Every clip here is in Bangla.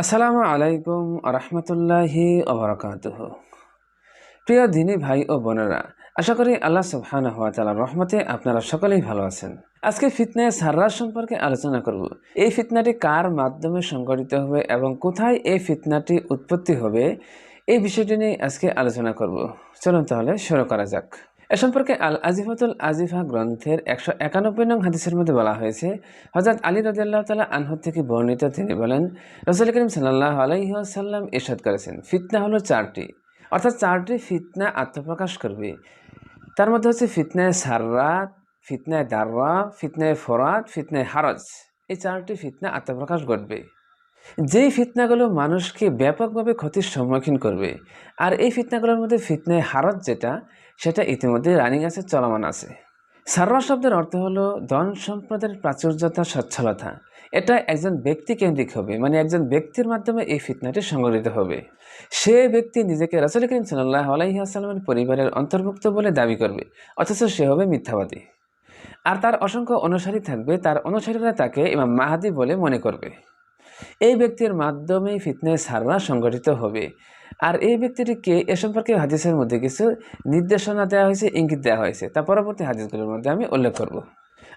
আসসালামু আলাইকুম রহমতুল্লাহি ওবরাকাতুহ প্রিয় দিনী ভাই ও বোনেরা, আশা করি আল্লাহ সুবহানাহু ওয়া তাআলার রহমতে আপনারা সকলেই ভালো আছেন। আজকে ফিতনায় সাররার সম্পর্কে আলোচনা করব। এই ফিতনাটি কার মাধ্যমে সংগঠিত হবে এবং কোথায় এই ফিতনাটি উৎপত্তি হবে, এই বিষয়টি নিয়ে আজকে আলোচনা করব। চলুন তাহলে শুরু করা যাক। এ সম্পর্কে আল আজিফাতুল আজিফা গ্রন্থের একশো একানব্বই নং হাদিসের মধ্যে বলা হয়েছে হজরত আলী রাজিয়াল্লাহ তালা আনহু থেকে বর্ণিত তিনি বলেন, রসুল করিম সাল্লাহ আলাইসাল্লাম ইরশাদ করেছেন। ফিতনা হলো চারটি, অর্থাৎ চারটি ফিতনা আত্মপ্রকাশ করবে। তার মধ্যে হচ্ছে ফিতনায় সাররাত, ফিতনায় দাররা, ফিতনায় ফরাত, ফিতনায় হারজ। এই চারটি ফিতনা আত্মপ্রকাশ ঘটবে। যেই ফিতনাগুলো মানুষকে ব্যাপকভাবে ক্ষতির সম্মুখীন করবে, আর এই ফিতনাগুলোর মধ্যে ফিতনায় হারত যেটা, সেটা ইতিমধ্যে রানিং আছে, চলমান আছে। সাররা শব্দের অর্থ হলো ধন সম্পদের প্রাচুর্যতা, সচ্ছলতা। এটা একজন ব্যক্তি কেন্দ্রিক হবে মানে একজন ব্যক্তির মাধ্যমে এই ফিতনাটি সংগঠিত হবে। সে ব্যক্তি নিজেকে রাসুল করিম সাল্লাহ আলাইসাল্লামের পরিবারের অন্তর্ভুক্ত বলে দাবি করবে, অথচ সে হবে মিথ্যাবাদী। আর তার অসংখ্য অনুসারী থাকবে, তার অনুসারীরা তাকে ইমাম মাহাদি বলে মনে করবে। এই ব্যক্তির মাধ্যমেই ফিটনেস সাররা সংগঠিত হবে। আর এই ব্যক্তিটিকে এ সম্পর্কে হাদিসের মধ্যে কিছু নির্দেশনা দেওয়া হয়েছে, ইঙ্গিত দেওয়া হয়েছে। তা পরবর্তী হাদিসগুলোর মধ্যে আমি উল্লেখ করব।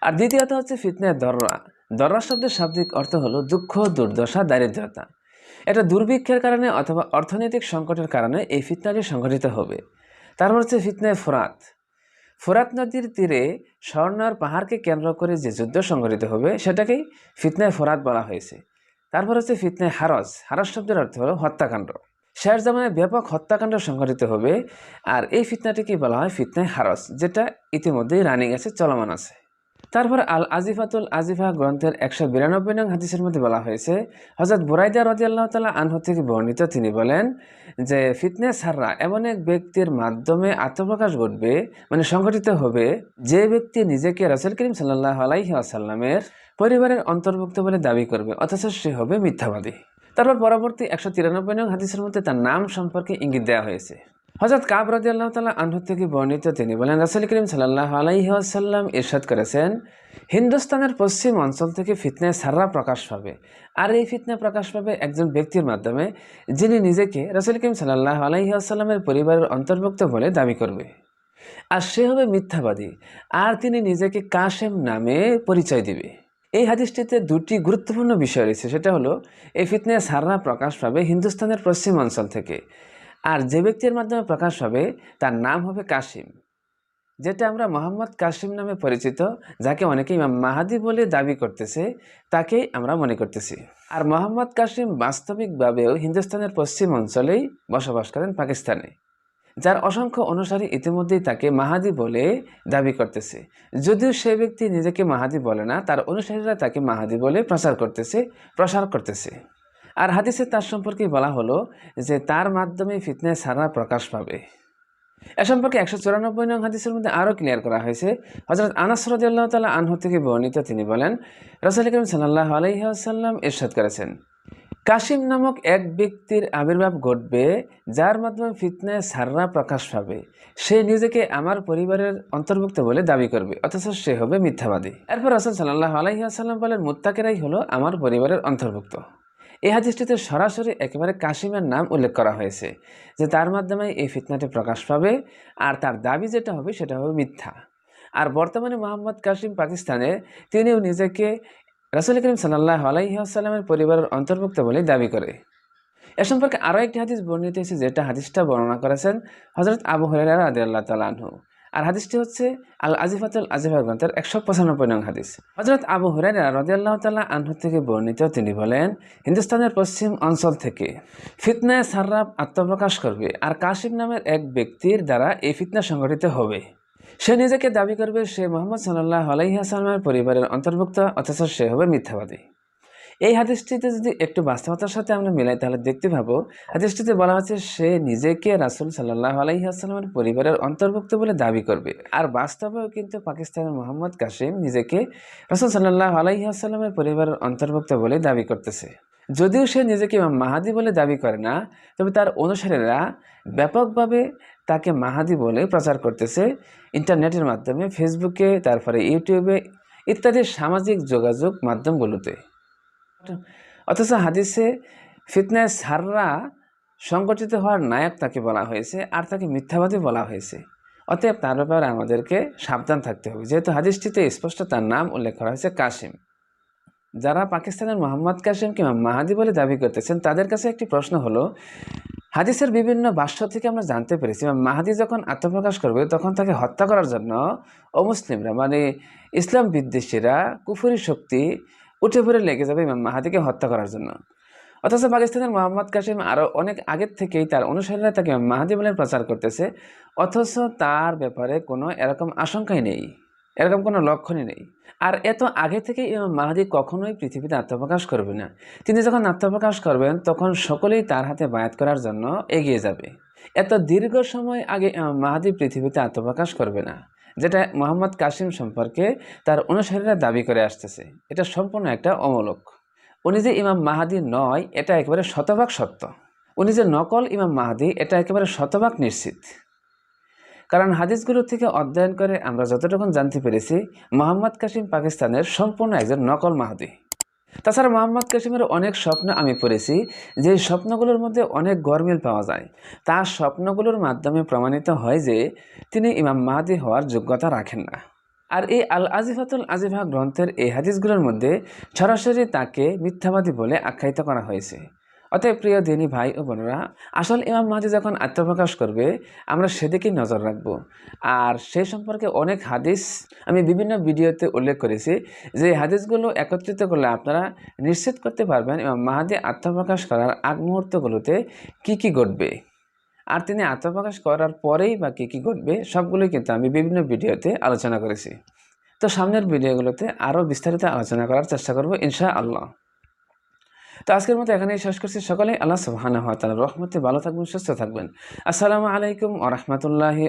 আর দ্বিতীয়ত হচ্ছে ফিটনেস দররা দররা শব্দের শাব্দিক অর্থ হলো দুঃখ, দুর্দশা, দারিদ্রতা। এটা দুর্ভিক্ষের কারণে অথবা অর্থনৈতিক সংকটের কারণে এই ফিতনাটি সংঘটিত হবে। তারপর হচ্ছে ফিতনায় ফোরাত। ফোরাত নদীর তীরে স্বর্ণার পাহাড়কে কেন্দ্র করে যে যুদ্ধ সংঘটিত হবে, সেটাকেই ফিতনায় ফোরাত বলা হয়েছে। তারপর হচ্ছে ফিতনে হারস হারস শব্দের অর্থ হলো হত্যাকাণ্ড। শেষ জামানের ব্যাপক হত্যাকাণ্ড সংঘটিত হবে। আর এই ফিতনাটিকে বলা হয় ফিতনে হারস যেটা ইতিমধ্যেই রানিং আছে, চলমান আছে। তারপর আল আজিফাতুল আজিফা গ্রন্থের একশো বিরানব্বই নং হাদিসের মধ্যে বলা হয়েছে হজরত বুরাইদা আল্লাহ তালা আনহু থেকে বর্ণিত তিনি বলেন যে ফিটনেস হাররা এমন এক ব্যক্তির মাধ্যমে আত্মপ্রকাশ ঘটবে মানে সংগঠিত হবে, যে ব্যক্তি নিজেকে রাসুল করিম সাল্লাহ আলাইহি আসাল্লামের পরিবারের অন্তর্ভুক্ত বলে দাবি করবে, অথচ সে হবে মিথ্যাবাদী। তারপর পরবর্তী একশো তিরানব্বই নং হাদিসের মধ্যে তার নাম সম্পর্কে ইঙ্গিত দেওয়া হয়েছে। হজরত কাব রাজি আল্লাহ তালা আনহু থেকে বর্ণিত তিনি বলেন, রাসুল করিম সাল্লাহ আলাইসাল্লাম ইরশাদ করেছেন, হিন্দুস্তানের পশ্চিম অঞ্চল থেকে ফিতনায় সাররা প্রকাশ পাবে। আর এই ফিতনা প্রকাশ পাবে একজন ব্যক্তির মাধ্যমে, যিনি নিজেকে রসুল করিম সাল্লাহ আলাইহি আলাইসাল্লামের পরিবারের অন্তর্ভুক্ত বলে দাবি করবে। আর সে হবে মিথ্যাবাদী। আর তিনি নিজেকে কাশেম নামে পরিচয় দিবে। এই হাদিসটিতে দুটি গুরুত্বপূর্ণ বিষয় রয়েছে। সেটা হলো, এই ফিতনায় সাররা প্রকাশ পাবে হিন্দুস্তানের পশ্চিম অঞ্চল থেকে। আর যে ব্যক্তির মাধ্যমে প্রকাশ হবে, তার নাম হবে কাশিম। যেটা আমরা মোহাম্মদ কাশিম নামে পরিচিত, যাকে অনেকে ইমাম মাহাদি বলে দাবি করতেছে তাকেই আমরা মনে করতেছি। আর মোহাম্মদ কাশিম বাস্তবিকভাবেও হিন্দুস্তানের পশ্চিম অঞ্চলেই বসবাস করেন পাকিস্তানে, যার অসংখ্য অনুসারী ইতিমধ্যেই তাকে মাহাদি বলে দাবি করতেছে। যদিও সে ব্যক্তি নিজেকে মাহাদি বলে না, তার অনুসারীরা তাকে মাহাদি বলে প্রচার করতেছে, প্রসার করতেছে। আর হাদিসে তার সম্পর্কে বলা হলো যে তার মাধ্যমে ফিটনেস সারা প্রকাশ পাবে। এ সম্পর্কে একশো চুরানব্বই নং হাদিসের মধ্যে আরও ক্লিয়ার করা হয়েছে। হজরত আনাস রদিয়াল্লাহ তালা আনহু থেকে বর্ণিত তিনি বলেন, রসুল করিম সাল্লাহ আলহিহাসাল্লাম ইরশাদ করেছেন, কাশিম নামক এক ব্যক্তির আবির্ভাব ঘটবে যার মাধ্যমে ফিতনায় সাররা প্রকাশ পাবে। সে নিজেকে আমার পরিবারের অন্তর্ভুক্ত বলে দাবি করবে, অথচ সে হবে মিথ্যাবাদী। এরপর রসুল সাল্লাহ আলহিহাসাল্লাম বলেন, মুত্তাকেরাই হলো আমার পরিবারের অন্তর্ভুক্ত। এই হাদিসটিতে সরাসরি একেবারে কাশিমের নাম উল্লেখ করা হয়েছে, যে তার মাধ্যমে এই ফিতনাটি প্রকাশ পাবে আর তার দাবি যেটা হবে সেটা হবে মিথ্যা। আর বর্তমানে মোহাম্মদ কাশিম পাকিস্তানে তিনিও নিজেকে রাসুল করিম সাল্লাহ আলাইসাল্লামের পরিবারের অন্তর্ভুক্ত বলে দাবি করে। এ সম্পর্কে আরও একটি হাদিস বর্ণিত হয়েছে, যেটা হাদিসটা বর্ণনা করেছেন হজরত আবু হরিরা আদি আল্লাহ তালাহু আর হাদিসটি হচ্ছে আল আজিফাতুল আজিফা গ্রন্থের একশো পঁচানব্বই নং হাদিস। হজরত আবু হুরাইরা রদি আল্লাহ তাল্লাহ আনহু থেকে বর্ণিত, তিনি বলেন, হিন্দুস্তানের পশ্চিম অঞ্চল থেকে ফিতনায় সার্রাব আত্মপ্রকাশ করবে আর কাশিম নামের এক ব্যক্তির দ্বারা এই ফিতনা সংগঠিত হবে। সে নিজেকে দাবি করবে সে মোহাম্মদ সাল্লাহ আলাইহাসালামের পরিবারের অন্তর্ভুক্ত, অথচ সে হবে মিথ্যাবাদী। এই হাদিসটিতে যদি একটু বাস্তবতার সাথে আমরা মিলাই, তাহলে দেখতে পাবো, হাদিসটিতে বলা হচ্ছে সে নিজেকে রাসুল সাল্লাহ আলাইহাসালামের পরিবারের অন্তর্ভুক্ত বলে দাবি করবে। আর বাস্তবেও কিন্তু পাকিস্তানের মোহাম্মদ কাসিম নিজেকে রাসুল সাল্লাহ আলাইহাসালামের পরিবারের অন্তর্ভুক্ত বলে দাবি করতেছে। যদিও সে নিজেকে মাহাদি বলে দাবি করে না, তবে তার অনুসারীরা ব্যাপকভাবে তাকে মাহাদি বলে প্রচার করতেছে। ইন্টারনেটের মাধ্যমে, ফেসবুকে, তারপরে ইউটিউবে ইত্যাদি সামাজিক যোগাযোগ মাধ্যমগুলোতে। অথচ হাদিসে ফিতনায় সাররা সংগঠিত হওয়ার নায়ক তাকে বলা হয়েছে আর তাকে মিথ্যাবাদী বলা হয়েছে। অতএব তার ব্যাপারে আমাদেরকে সাবধান থাকতে হবে। যেহেতু হাদিসটিতে স্পষ্ট তার নাম উল্লেখ করা হয়েছে কাশিম যারা পাকিস্তানের মোহাম্মদ কাসিম কিংবা মাহাদি বলে দাবি করতেছেন, তাদের কাছে একটি প্রশ্ন হলো, হাদিসের বিভিন্ন ভাষ্য থেকে আমরা জানতে পেরেছি ইমাম মাহাদি যখন আত্মপ্রকাশ করবে, তখন তাকে হত্যা করার জন্য অমুসলিমরা মানে ইসলাম বিদ্বেষীরা, কুফুরি শক্তি উঠে পড়ে লেগে যাবে ইমাম মাহাদিকে হত্যা করার জন্য। অথচ পাকিস্তানের মোহাম্মদ কাসিম আরও অনেক আগের থেকেই তার অনুসারীরা তাকে মাহাদি বলে প্রচার করতেছে, অথচ তার ব্যাপারে কোনো এরকম আশঙ্কাই নেই, এরকম কোনো লক্ষণই নেই। আর এত আগে থেকে ইমাম মাহাদি কখনোই পৃথিবীতে আত্মপ্রকাশ করবে না। তিনি যখন আত্মপ্রকাশ করবেন, তখন সকলেই তার হাতে বায়াত করার জন্য এগিয়ে যাবে। এত দীর্ঘ সময় আগে ইমাম মাহাদি পৃথিবীতে আত্মপ্রকাশ করবে না। যেটা মোহাম্মদ কাসিম সম্পর্কে তার অনুসারীরা দাবি করে আসতেছে। এটা সম্পূর্ণ একটা অমূলক। উনি যে ইমাম মাহাদি নয়, এটা একেবারে শতভাগ সত্য। উনি যে নকল ইমাম মাহাদি, এটা একেবারে শতভাগ নিশ্চিত। কারণ হাদিসগুলো থেকে অধ্যয়ন করে আমরা যতটুকু জানতে পেরেছি, মোহাম্মদ কাসিম পাকিস্তানের সম্পূর্ণ একজন নকল মাহাদি। তাছাড়া মোহাম্মদ কাসিমের অনেক স্বপ্ন আমি পড়েছি যে স্বপ্নগুলোর মধ্যে অনেক গরমিল পাওয়া যায়। তার স্বপ্নগুলোর মাধ্যমে প্রমাণিত হয় যে তিনি ইমাম মাহাদি হওয়ার যোগ্যতা রাখেন না। আর এই আল আজিফাতুল আজিফা গ্রন্থের এই হাদিসগুলোর মধ্যে সরাসরি তাকে মিথ্যাবাদী বলে আখ্যায়িত করা হয়েছে। অতএব প্রিয় দিনী ভাই ও বোনেরা, আসল ইমাম মাহাদি যখন আত্মপ্রকাশ করবে, আমরা সেদিকেই নজর রাখব। আর সেই সম্পর্কে অনেক হাদিস আমি বিভিন্ন ভিডিওতে উল্লেখ করেছি, যে হাদিসগুলো একত্রিত করলে আপনারা নিশ্চিত করতে পারবেন ইমাম মাহাদি আত্মপ্রকাশ করার আগ মুহূর্তগুলোতে কি কি ঘটবে। আর তিনি আত্মপ্রকাশ করার পরেই বা কী কী ঘটবে, সবগুলোই কিন্তু আমি বিভিন্ন ভিডিওতে আলোচনা করেছি। তো সামনের ভিডিওগুলোতে আরও বিস্তারিত আলোচনা করার চেষ্টা করব ইনশা আল্লাহ তো আজকের মতো এখানেই শেষ করছি। সকলেই আল্লাহ সুবহানাহু ওয়া তাআলার রহমতে ভালো থাকবেন, সুস্থ থাকবেন। আসসালামু আলাইকুম আ রাহমাতুল্লাহি